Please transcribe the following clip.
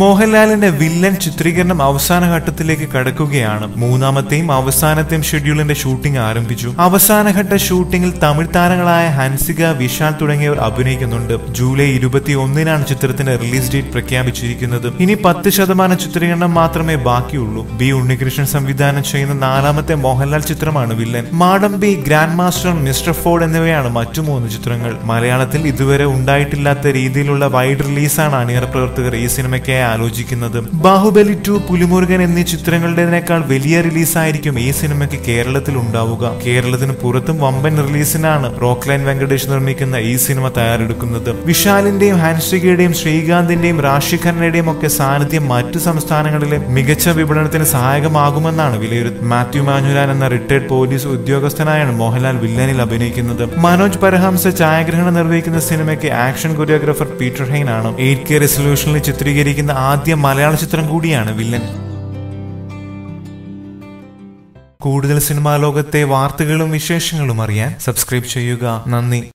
മോഹൻലാലിന്റെ വില്ലൻ ചിത്രീകരണം അവസാന ഘട്ടത്തിലേക്ക് കടക്കുകയാണ്. മൂന്നാമത്തെയും അവസാനത്തെയും ഷെഡ്യൂളിന്റെ ഷൂട്ടിംഗ് ആരംഭിച്ചു. അവസാനഘട്ട ഷൂട്ടിംഗിൽ തമിഴ് താരങ്ങളായ ഹൻസിക വിശാൽ തുടങ്ങിയവർ അഭിനയിക്കുന്നുണ്ട്. ജൂലൈ ഇരുപത്തി ഒന്നിനാണ് ചിത്രത്തിന്റെ റിലീസ് ഡേറ്റ് പ്രഖ്യാപിച്ചിരിക്കുന്നത്. ഇനി പത്ത് ശതമാനം ചിത്രീകരണം മാത്രമേ ബാക്കിയുള്ളൂ. ബി ഉണ്ണികൃഷ്ണൻ സംവിധാനം ചെയ്യുന്ന നാലാമത്തെ മോഹൻലാൽ ചിത്രമാണ് Villain. Madampi grand master mister Ford എന്നിവയാണ് മറ്റു മൂന്ന് ചിത്രങ്ങൾ. മലയാളത്തിൽ ഇതുവരെ ഉണ്ടായിട്ടില്ലാത്ത രീതിയിലുള്ള വൈഡ് റിലീസാണ് അണിയറ പ്രവർത്തകർ ഈ സിനിമയ്ക്കായി ആലോചിക്കുന്നത്. ബാഹുബലി ടു പുലിമുരുകൻ എന്നീ ചിത്രങ്ങളുടേതിനേക്കാൾ വലിയ റിലീസായിരിക്കും ഈ സിനിമയ്ക്ക് കേരളത്തിൽ ഉണ്ടാവുക. കേരളത്തിന് പുറത്തും വമ്പൻ റിലീസിനാണ് റോക്ക്ലൈൻ വെങ്കടേഷ് നിർമ്മിക്കുന്ന ഈ സിനിമ തയ്യാറെടുക്കുന്നത്. വിശാലിന്റെയും ഹാൻസ്രികയുടെയും ശ്രീകാന്തിന്റെയും റാഷി ഖന്നയുടെയും ഒക്കെ സാന്നിധ്യം മറ്റു സംസ്ഥാനങ്ങളിലെ മികച്ച വിപണനത്തിന് സഹായകമാകുമെന്നാണ് വിലയിരുത്തുന്നത് മാത്യു മാനുലാൻ എന്ന റിട്ടയർഡ് പോലീസ് ഉദ്യോഗസ്ഥനായാണ് മോഹൻലാൽ വില്ലനിൽ അഭിനയിക്കുന്നത്. മനോജ് പരഹംസ ഛായാഗ്രഹണം നിർവഹിക്കുന്ന സിനിമയ്ക്ക് ആക്ഷൻ കൊറിയോഗ്രാഫർ പീറ്റർ ഹെയ്ൻ ആണ്. എയ്റ്റ് കെ റെസൊല്യൂഷനിൽ ചിത്രീകരിക്കുന്ന ആദ്യ മലയാള ചിത്രം കൂടിയാണ് വില്ലൻ. കൂടുതൽ സിനിമാ ലോകത്തെ വാർത്തകളും വിശേഷങ്ങളും അറിയാൻ സബ്സ്ക്രൈബ് ചെയ്യുക. നന്ദി.